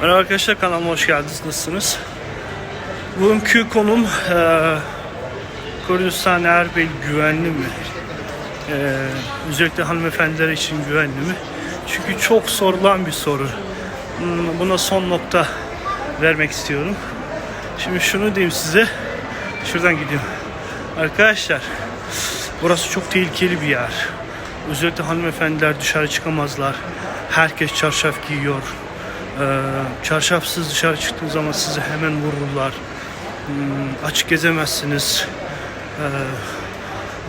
Merhaba arkadaşlar kanalıma hoş geldiniz. Nasılsınız? Bugünkü konum eee Kurdistan Erbil güvenli mi? Eee, özellikle hanımefendiler için güvenli mi? Çünkü çok sorulan bir soru. Hmm, Buna son nokta vermek istiyorum. Şimdi şunu diyeyim size. Şuradan gidiyorum. Arkadaşlar burası çok tehlikeli bir yer. Özellikle hanımefendiler dışarı çıkamazlar. Herkes çarşaf giyiyor. Ee, çarşafsız dışarı çıktığınız zaman sizi hemen vururlar. Hmm, açık gezemezsiniz. Ee,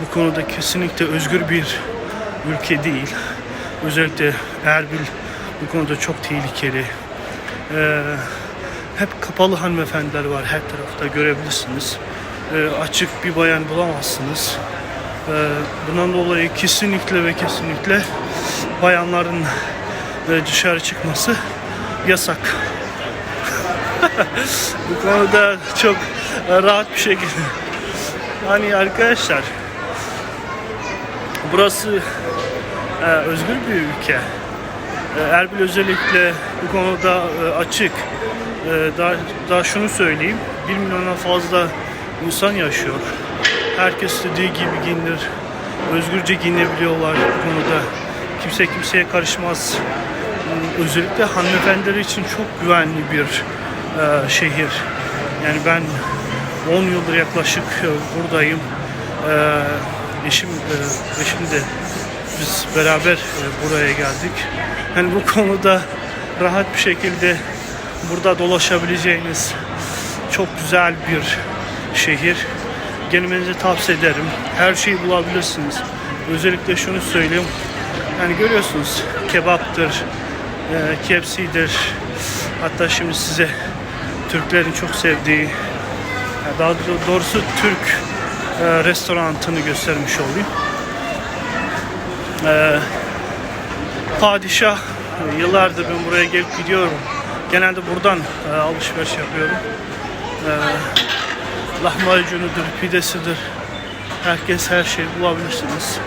bu konuda kesinlikle özgür bir ülke değil. Özellikle Erbil bu konuda çok tehlikeli. Ee, hep kapalı hanımefendiler var her tarafta görebilirsiniz. Açık bir bayan bulamazsınız. Bundan dolayı kesinlikle ve kesinlikle bayanların e, dışarı çıkması yasak. Bu konuda çok rahat bir şekilde. Hani arkadaşlar burası e, özgür bir ülke. E, Erbil özellikle bu konuda e, açık. E, daha, daha şunu söyleyeyim. 1 milyona fazla insan yaşıyor. Herkes istediği gibi giyinir. Özgürce giyinebiliyorlar bu konuda. Kimse kimseye karışmaz. Özellikle hanımefendiler için çok güvenli bir e, şehir. Yani ben 10 yıldır yaklaşık e, buradayım. E, eşim, e, eşim de biz beraber e, buraya geldik. Yani bu konuda rahat bir şekilde burada dolaşabileceğiniz çok güzel bir şehir. Gelmenizi tavsiye ederim. Her şeyi bulabilirsiniz. Özellikle şunu söyleyeyim. Yani görüyorsunuz kebaptır, e, kepsidir. Hatta şimdi size Türklerin çok sevdiği, daha doğrusu Türk e, restoranını göstermiş olayım. E, padişah yıllardır ben buraya gelip gidiyorum. Genelde buradan e, alışveriş yapıyorum. E, lahmacunudur, pidesidir. Herkes her şeyi bulabilirsiniz.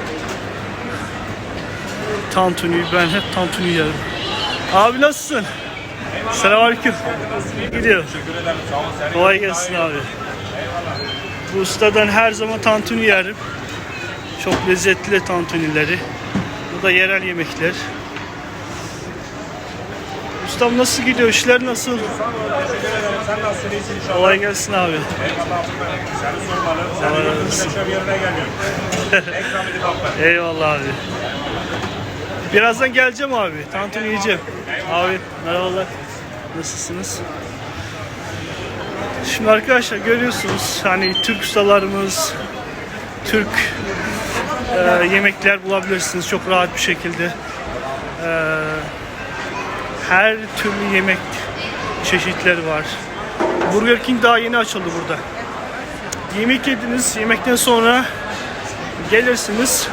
Tantuni, ben hep tantuni yerim. Abi nasılsın? Selamünaleyküm. Gidiyor. Kolay gelsin abi. Bu ustadan her zaman tantuni yerim. Çok lezzetli tantunileri. Bu da yerel yemekler. Ustam nasıl gidiyor? İşler nasıl? Sen nasılsın? İyisin inşallah. Kolay gelsin abi. Eyvallah. Seni sormalı. Sen Allah de razı gözün olsun. meşe bir yerine affet. Eyvallah abi. Birazdan geleceğim abi. Tantuni yiyeceğim. Abi merhabalar. Nasılsınız? Şimdi arkadaşlar görüyorsunuz hani Türk ustalarımız, Türk e, yemekler bulabilirsiniz çok rahat bir şekilde. E, her türlü yemek çeşitleri var. Burger King daha yeni açıldı burada. Yemek yediniz, yemekten sonra gelirsiniz.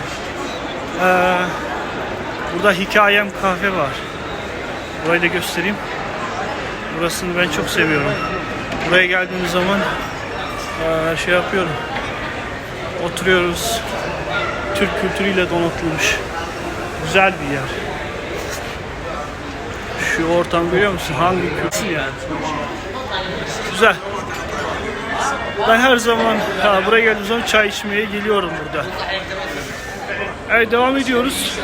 Ee, burada Hikayem Kahve var. Burayı da göstereyim. Burasını ben çok seviyorum. Buraya geldiğim zaman şey yapıyorum. Oturuyoruz. Türk kültürüyle donatılmış. Güzel bir yer. Şu ortam görüyor musun? Hangi kültür yani? Güzel. Ben her zaman ha, buraya geldiğim zaman çay içmeye geliyorum burada. Evet devam ediyoruz.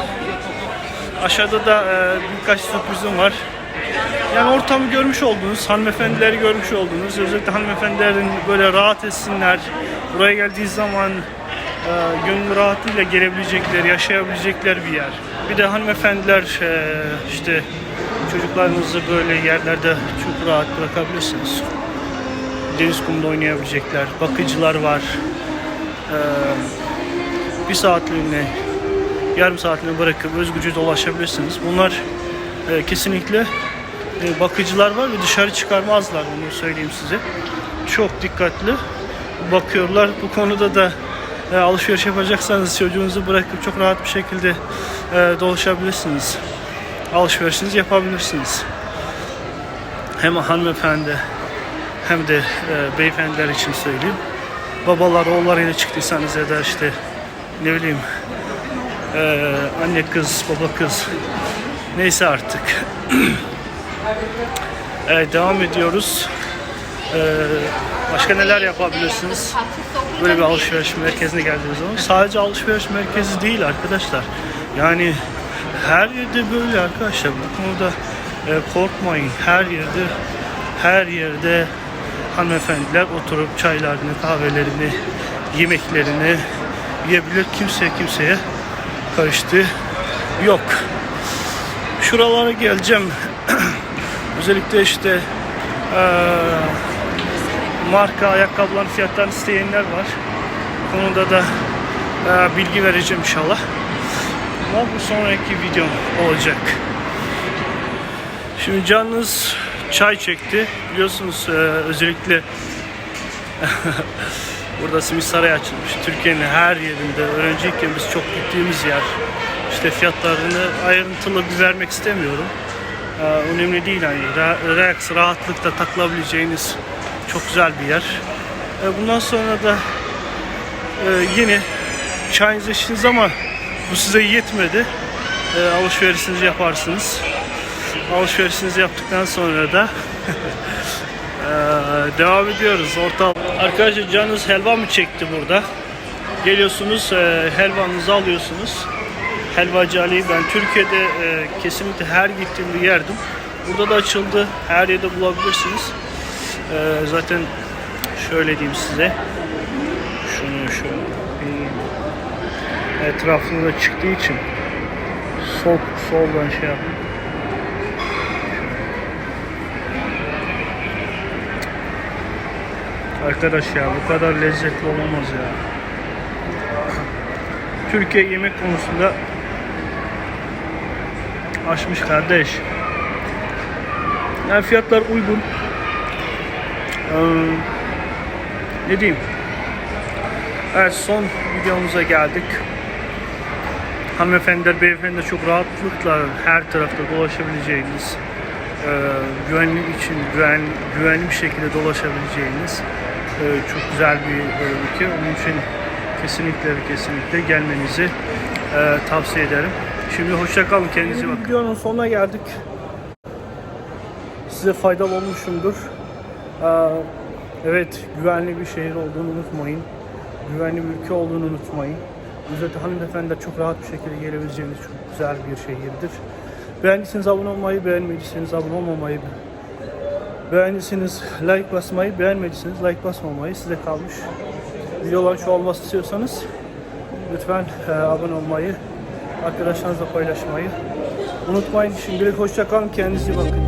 Aşağıda da e, birkaç sürprizim var. Yani ortamı görmüş oldunuz, hanımefendileri görmüş oldunuz. Özellikle hanımefendilerin böyle rahat etsinler. Buraya geldiği zaman e, gönül rahatıyla gelebilecekler, yaşayabilecekler bir yer. Bir de hanımefendiler e, işte çocuklarınızı böyle yerlerde çok rahat bırakabilirsiniz. Deniz kumunda oynayabilecekler, bakıcılar var. E, bir saatliğine, yarım saatliğine bırakıp özgürce dolaşabilirsiniz. Bunlar e, kesinlikle e, bakıcılar var ve dışarı çıkarmazlar bunu söyleyeyim size. Çok dikkatli bakıyorlar. Bu konuda da e, alışveriş yapacaksanız çocuğunuzu bırakıp çok rahat bir şekilde e, dolaşabilirsiniz. Alışverişinizi yapabilirsiniz. Hem hanımefendi hem de e, beyefendiler için söyleyeyim. Babalar oğullarıyla çıktıysanız ya da işte ne bileyim e, anne kız baba kız neyse artık Evet, devam ediyoruz. Ee, başka neler yapabilirsiniz? Böyle bir alışveriş merkezine geldiğiniz zaman. Sadece alışveriş merkezi değil arkadaşlar. Yani her yerde böyle arkadaşlar. Bu konuda e, korkmayın. Her yerde her yerde hanımefendiler oturup çaylarını, kahvelerini, yemeklerini yiyebilir. Kimse kimseye karıştı yok. Şuralara geleceğim. Özellikle işte eee, marka ayakkabıların fiyatlarını isteyenler var. Konuda da eee, bilgi vereceğim inşallah. Ama bu sonraki videom olacak. Şimdi canınız çay çekti. Biliyorsunuz eee, özellikle Burada simit sarayı açılmış. Türkiye'nin her yerinde öğrenciyken biz çok gittiğimiz yer. İşte fiyatlarını ayrıntılı bir vermek istemiyorum. Ee, önemli değil ra- relax, rahatlıkla takılabileceğiniz çok güzel bir yer. Ee, bundan sonra da e, yine çayınızı içtiniz ama bu size yetmedi. Ee, alışverişinizi yaparsınız. Alışverişinizi yaptıktan sonra da Ee, devam ediyoruz. Orta Arkadaşlar canınız helva mı çekti burada? Geliyorsunuz, e, helvanızı alıyorsunuz. Helvacı Ali ben Türkiye'de e, kesinlikle her gittiğimde yerdim. Burada da açıldı. Her yerde bulabilirsiniz. E, zaten şöyle diyeyim size. Şunu şu etrafında çıktığı için sol soldan şey yapayım. Arkadaş ya bu kadar lezzetli olamaz ya. Türkiye yemek konusunda aşmış kardeş. Yani fiyatlar uygun. Ee, ne diyeyim? Evet son videomuza geldik. Hanımefendiler, beyefendiler çok rahatlıkla her tarafta dolaşabileceğiniz, e, güvenlik için güven, güvenli bir şekilde dolaşabileceğiniz çok güzel bir e, ülke. Onun için kesinlikle kesinlikle gelmenizi e, tavsiye ederim. Şimdi hoşça kalın, kendinize bakın. Videonun sonuna geldik. Size faydalı olmuşumdur. Evet, güvenli bir şehir olduğunu unutmayın. Güvenli bir ülke olduğunu unutmayın. Özellikle hanımefendiler çok rahat bir şekilde gelebileceğiniz çok güzel bir şehirdir. Beğendiyseniz abone olmayı, beğenmediyseniz abone olmamayı, beğendiyseniz like basmayı, beğenmediyseniz like basmamayı size kalmış. Videoların şu olması istiyorsanız lütfen e, abone olmayı, arkadaşlarınızla paylaşmayı unutmayın. Şimdilik hoşça kalın, kendinize bakın.